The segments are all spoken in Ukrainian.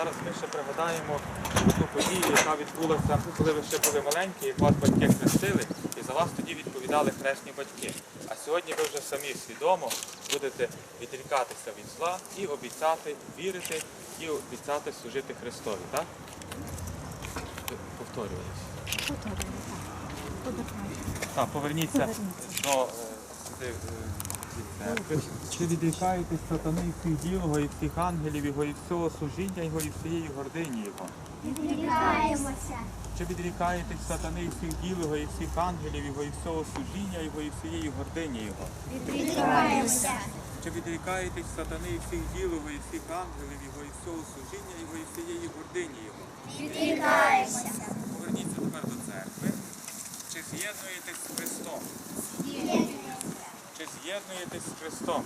Зараз ми ще пригадаємо одну подію, яка відбулася, коли ви ще були маленькі, як вас батьки хрестили, і за вас тоді відповідали хресні батьки. А сьогодні ви вже самі свідомо будете відрікатися від зла і обіцяти вірити і обіцяти служити Христові, так? Повторювались. Так, поверніться до е, сюди, е, церкви. Чи відрікаєтесь сатани і всіх діл його, і всіх ангелів його, і всього служіння його, і всієї гордині його? Відрікаємося. Чи відрікаєтесь сатани і всіх діл його, і всіх ангелів його, і всього служіння його, і всієї гордині його? Відрікаємося. Чи відрікаєтесь сатани і всіх діл його, і всіх ангелів його, і всього служіння його, і всієї гордині його? Відрікаємося. Поверніться тепер до церкви. Чи з'єднуєтесь з Христом? Чи з'єднуєтесь з Христом?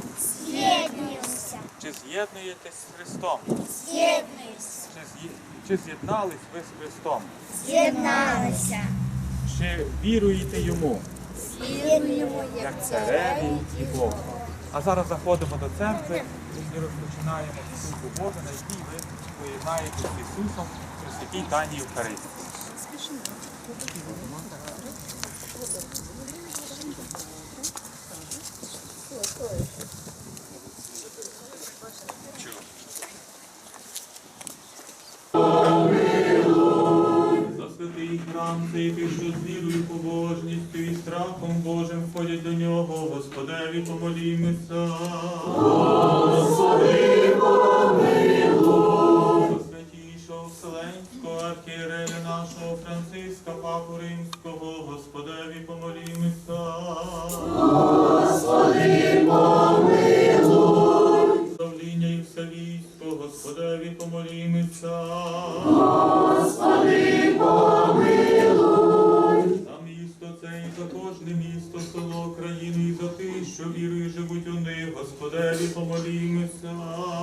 З'єднуємося. Чи з'єднуєтесь з Христом? З'єднуємося. Чи з'є- з'єднались ви з Христом? З'єдналися. Чи віруєте йому, З'єднуємо як цареві і Богу? А зараз заходимо до церкви і розпочинаємо службу Бога, на якій ви поєднаєтесь з Ісусом при святій Тані Євхаристії. За святий храм що з вірою, побожністю і страхом Божим входять до нього, Господеві помолімося. Господи, помилуй. Святішого Вселенського архієрея нашого Франциска, Папу Римського, Господеві помолімося. Господи, помилуй. Правління і вселійського, Господеві помолімося. Господеві помолімося.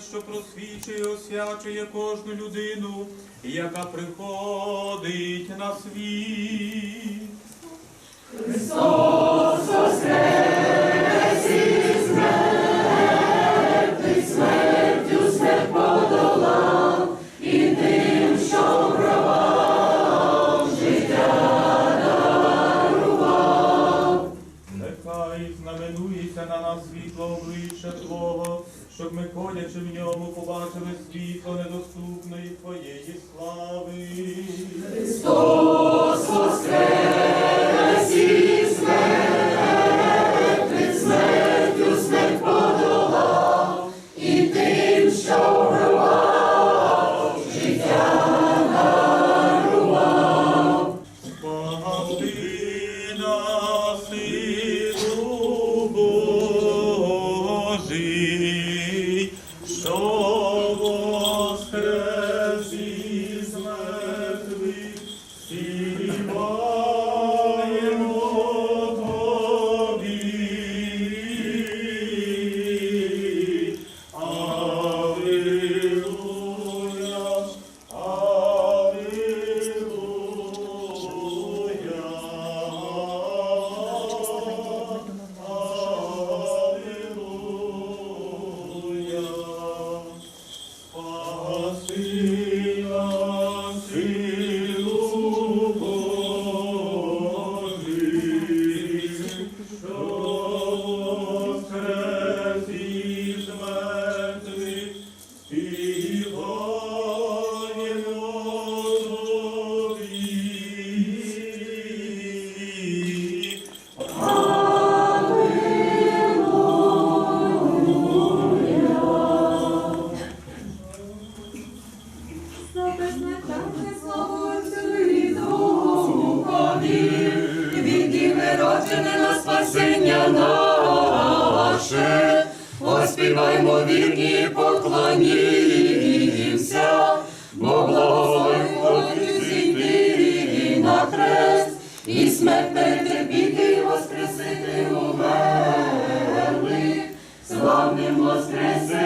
Що просвічує, освячує кожну людину, яка приходить на світ. Нехай ми, ходячи в ньому, побачили світло недоступної Твоєї слави. Вірні поклонімся, бо благословив зійти на хрест, і смерть перетерпіти, воскресити воскресити умерлих, славним воскресенням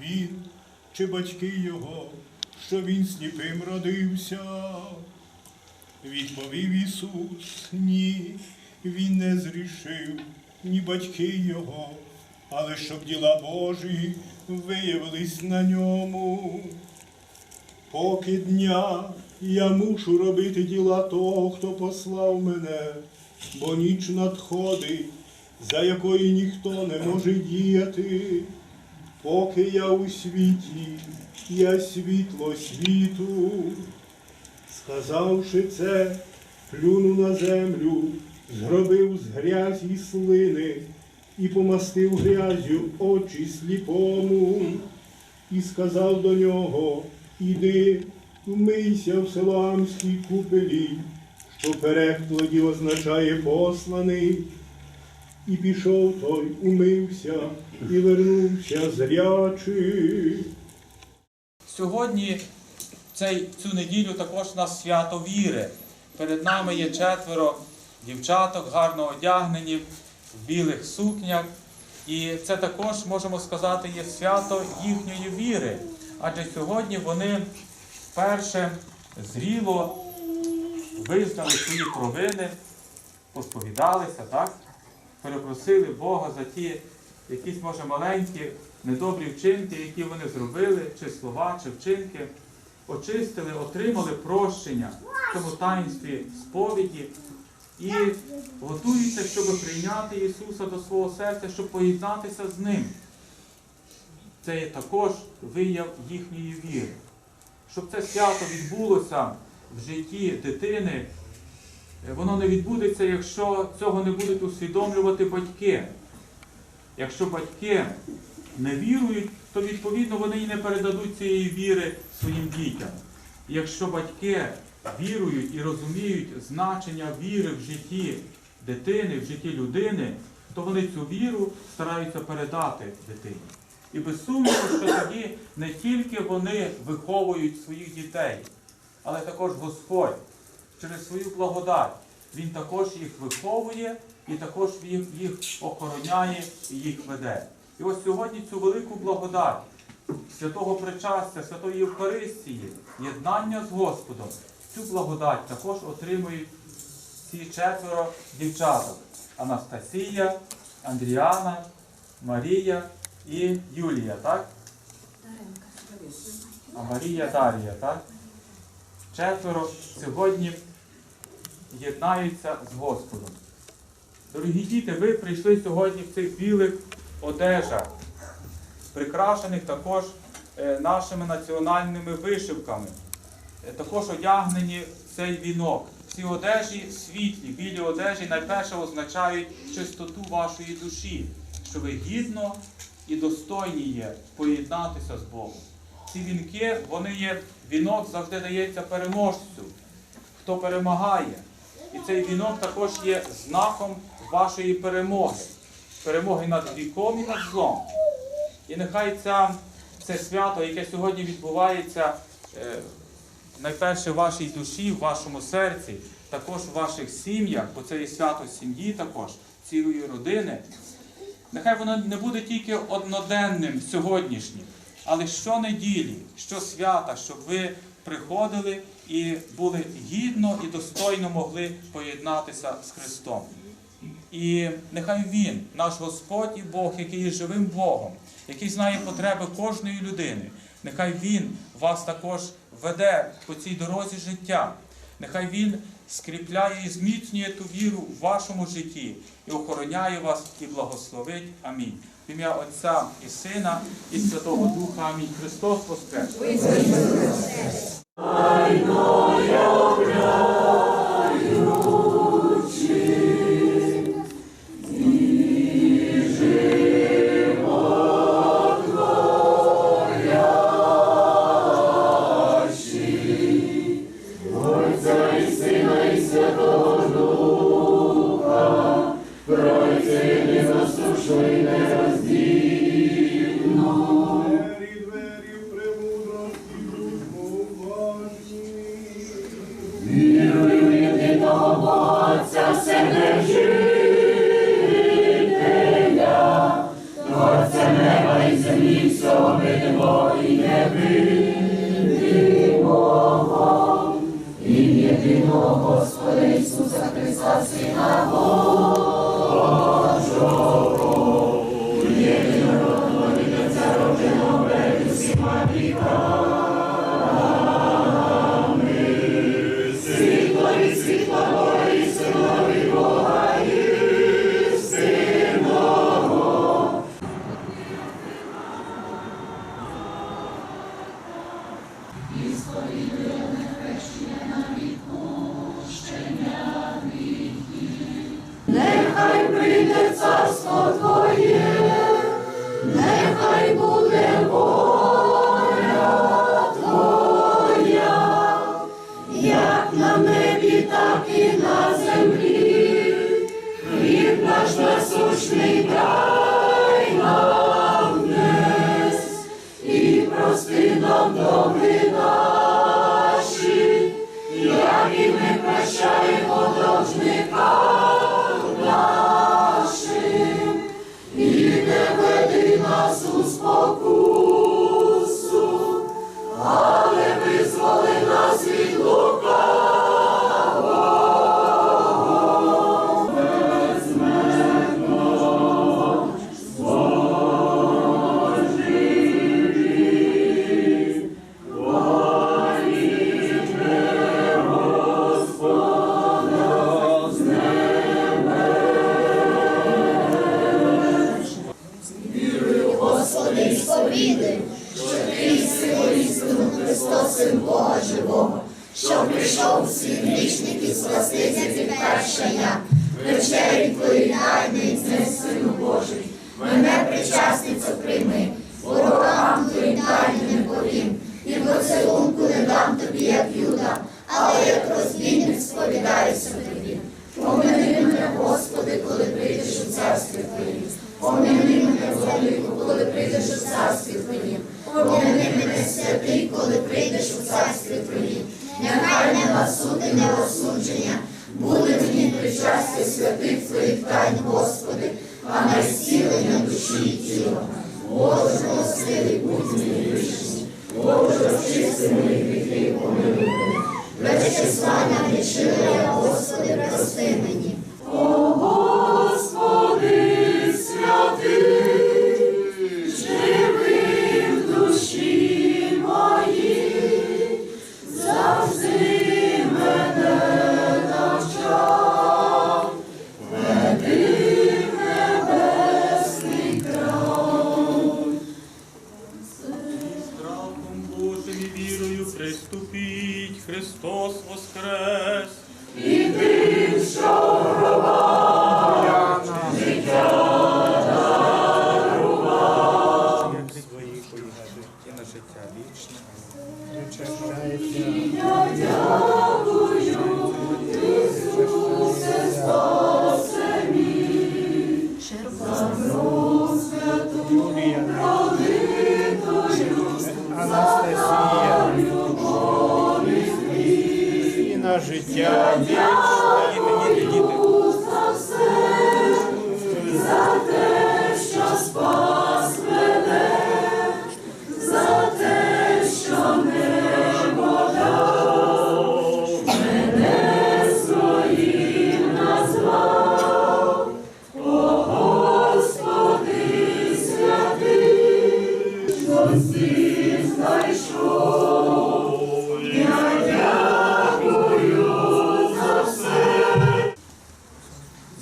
він чи батьки його, що він сліпим родився. Відповів Ісус, ні, він не зрішив, ні батьки його, але щоб діла Божі виявились на ньому. Поки дня я мушу робити діла того, хто послав мене, бо ніч надходить, за якої ніхто не може діяти. Поки я у світі, я світло світу. Сказавши це, плюнув на землю, зробив з грязі слини і помастив грязю очі сліпому, і сказав до нього, іди, вмийся в Силамській купелі, що перекладі означає посланий. І пішов той, умився і вернувся зрячий. Сьогодні цей, цю неділю також нас свято віри. Перед нами є четверо дівчаток, гарно одягнені в білих сукнях. І це також, можемо сказати, є свято їхньої віри. Адже сьогодні вони вперше зріло визнали свої провини, посповідалися, так? Перепросили Бога за ті якісь, може, маленькі, недобрі вчинки, які вони зробили, чи слова, чи вчинки, очистили, отримали прощення в цьому таїнстві сповіді і готуються, щоб прийняти Ісуса до свого серця, щоб поєднатися з Ним. Це є також вияв їхньої віри. Щоб це свято відбулося в житті дитини, воно не відбудеться, якщо цього не будуть усвідомлювати батьки. Якщо батьки не вірують, то відповідно вони і не передадуть цієї віри своїм дітям. Якщо батьки вірують і розуміють значення віри в житті дитини, в житті людини, то вони цю віру стараються передати дитині. І без сумніву, що тоді не тільки вони виховують своїх дітей, але також Господь через свою благодать. Він також їх виховує і також їх, їх охороняє і їх веде. І ось сьогодні цю велику благодать святого причастя, святої Євхаристії, єднання з Господом, Цю благодать також отримують ці четверо дівчаток. Анастасія, Андріана, Марія і Юлія, так? А Марія Дарія, так? Четверо сьогодні єднаються з Господом. Дорогі діти, ви прийшли сьогодні в цих білих одежах, прикрашених також е, нашими національними вишивками. Е, Також одягнені цей вінок. Ці одежі світлі, білі одежі найперше означають чистоту вашої душі, що ви гідно і достойні є поєднатися з Богом. Ці вінки, вони є, вінок завжди дається переможцю, хто перемагає. І цей вінок також є знаком вашої перемоги, перемоги над віком і над злом. І нехай ця, це свято, яке сьогодні відбувається е, найперше в вашій душі, в вашому серці, також в ваших сім'ях, бо це є свято сім'ї також, цілої родини. Нехай воно не буде тільки одноденним сьогоднішнім, але щонеділі, щосвята, щоб ви приходили і були гідно і достойно могли поєднатися з Христом. І нехай Він, наш Господь і Бог, який є живим Богом, який знає потреби кожної людини, нехай Він вас також веде по цій дорозі життя. Нехай Він скріпляє і зміцнює ту віру в вашому житті і охороняє вас і благословить. Амінь. В ім'я Отця і Сина, і Святого Духа. Амінь. Христос Воскрес! Нам доми наші, як і ми прощаємо должникам осудження, буде мені причастя святих Твоїх тайн, Господи, а на зцілення душі і тіла. Боже, милостивий, будь мені грішний. Боже, очисти мої гріхи помилуй без числа нагрішила я, Господи, прости мені.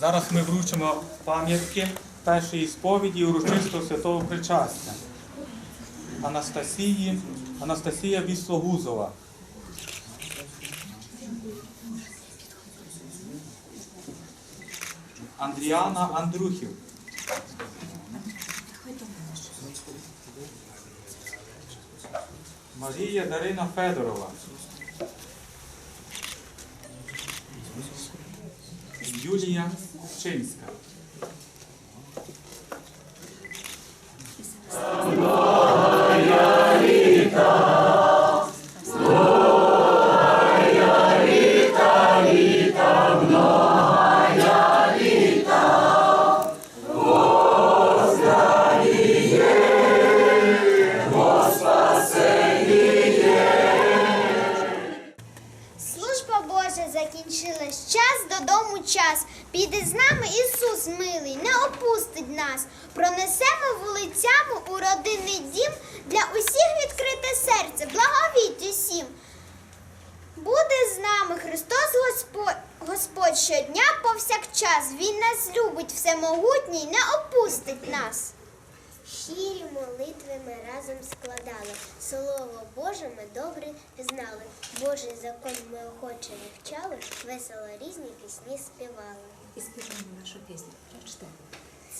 Зараз ми вручимо пам'ятки першої сповіді урочистого святого причастя. Анастасії, Анастасія Віслогузова. Андріана Андрухів. Марія Дарина Федорова. Юлія Купчинська. Служба охоче вивчали, весело різні пісні співали. І співаємо нашу пісню. Прочитаємо.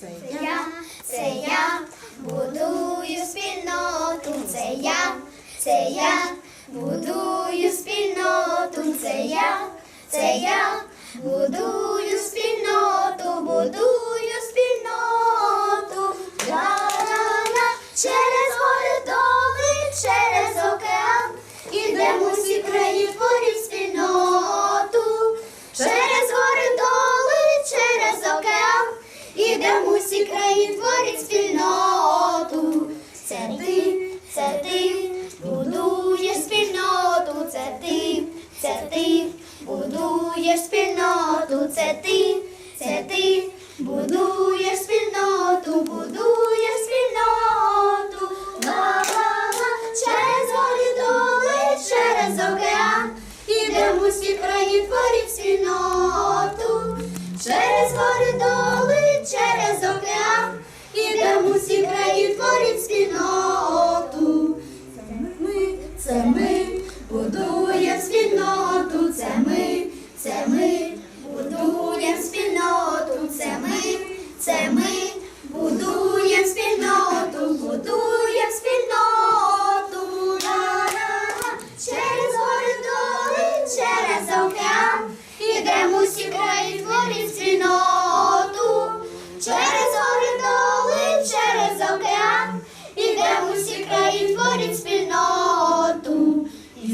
Це Я, це я будую спільноту, це я, це я будую спільноту, це я, це я будую спільноту, будую ідемо всі краї творить спільноту. Це ти, це ти, будуєш спільноту, це ти, це ти, будуєш спільноту, це ти, це ти, будуєш спільноту,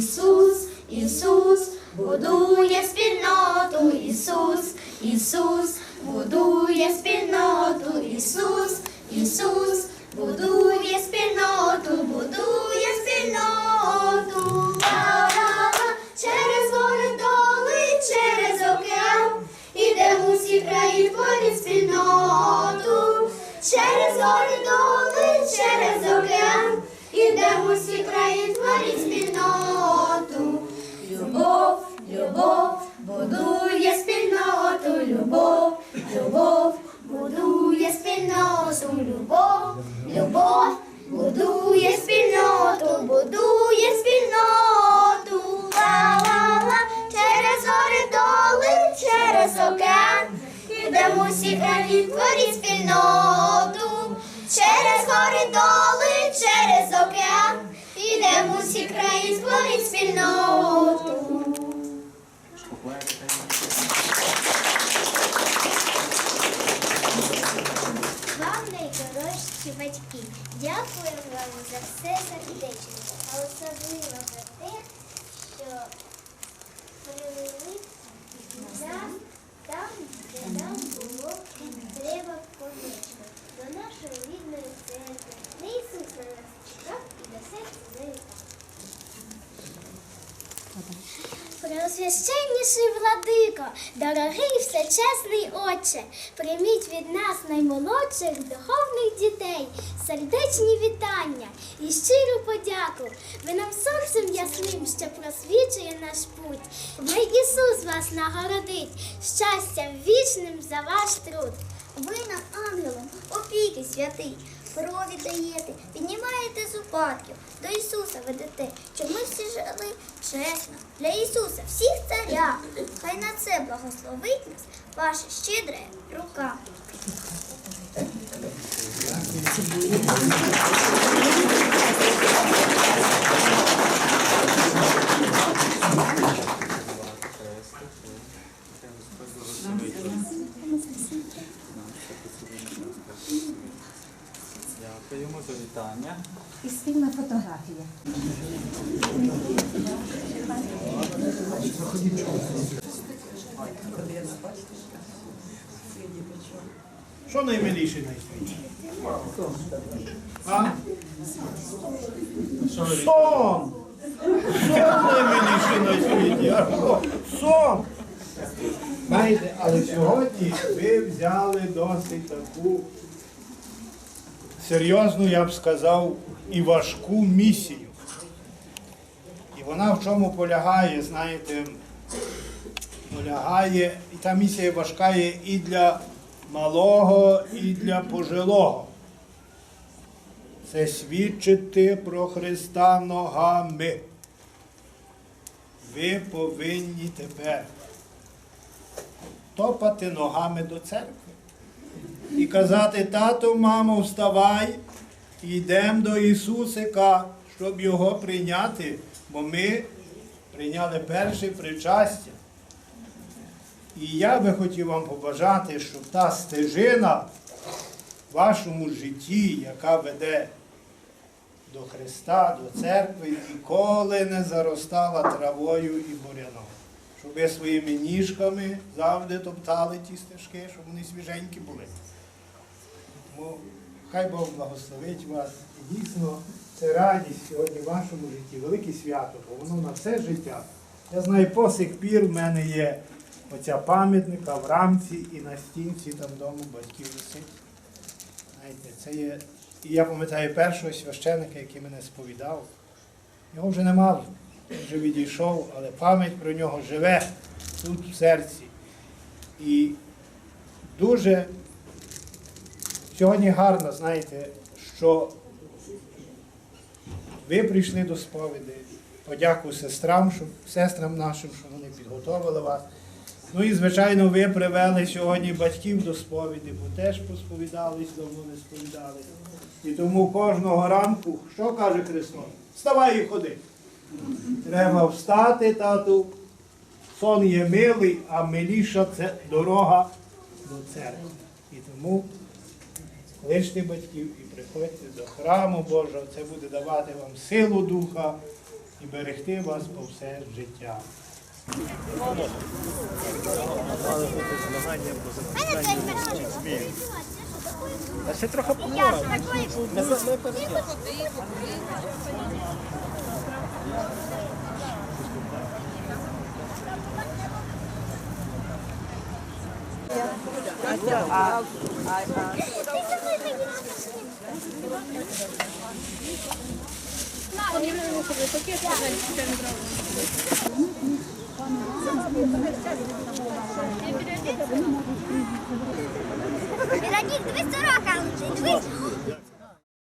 Ісус, Ісус, будує спільноту, Ісус, Ісус, будує спільноту, Ісус, Ісус, будує спільноту, будує спільноту. Через гори доли, через океан, іде усі краї творять спільноту, через гори доли, через океан всі країн творить спільноту. Любов, любов, будує спільноту, любов, любов, будує спільноту, любов, любов, будує спільноту, будує спільноту. Ла-ла-ла, через гори доли, через океан, ідемо всі країн творіть спільноту. Через гори доли, через океан, ідемо всі країн творіть спільноту. Вам найдорожчі батьки, дякую вам за все сердечно, а особливо за те, що привели нас там, де нам було треба конечно, до нашої рідної церкви, де Ісус на нас чекав і до серця завітав. Преосвященніший владико, дорогий всечесний отче, прийміть від нас наймолодших духовних дітей, сердечні вітання і щиру подяку. Ви нам сонцем ясним, що просвічує наш путь. Хай Ісус вас нагородить щастям вічним за ваш труд. Ви нам ангелом опіки святий, провід даєте, піднімаєте з упадків, до Ісуса ведете, щоб ми всі жили чесно. Для Ісуса всіх царя, хай на це благословить нас ваша щедра рука. Дякуємо за вітання. І спільна фотографія. Що наймиліше? А? Сон! Сон наймиліше на світі. А? Сон! Знаєте, але сьогодні ви взяли досить таку серйозну, я б сказав, і важку місію. І вона в чому полягає, знаєте, полягає, і та місія важка є і для малого, і для пожилого. Це свідчити про Христа ногами. Ви повинні тепер топати ногами до церкви і казати, тато, мамо, вставай, йдемо до Ісусика, щоб Його прийняти, бо ми прийняли перше причастя. І я би хотів вам побажати, щоб та стежина в вашому житті, яка веде до Христа, до церкви, ніколи не заростала травою і буряном. Щоб ви своїми ніжками завжди топтали ті стежки, щоб вони свіженькі були. Тому хай Бог благословить вас. І дійсно, це радість сьогодні в вашому житті, велике свято, бо воно на все життя. Я знаю, по сих пір в мене є оця пам'ятника в рамці і на стінці там дому батьків висить. Знаєте, це є. І я пам'ятаю першого священика, який мене сповідав. Його вже нема, вже відійшов, але пам'ять про нього живе тут в серці. І дуже сьогодні гарно, знаєте, що ви прийшли до сповіді. Подякую сестрам, що, сестрам нашим, що вони підготовили вас. Ну і, звичайно, ви привели сьогодні батьків до сповіді, бо теж посповідались, давно не сповідались. І тому кожного ранку, що каже Христос? Вставай і ходи. Треба встати, тату. Сон є милий, а миліша це дорога до церкви. І тому кличте батьків і приходьте до храму Божого. Це буде давати вам силу духа і берегти вас по все життя. А ще трохи помогла. Веронік, дивись, сорока лежить. Дивись,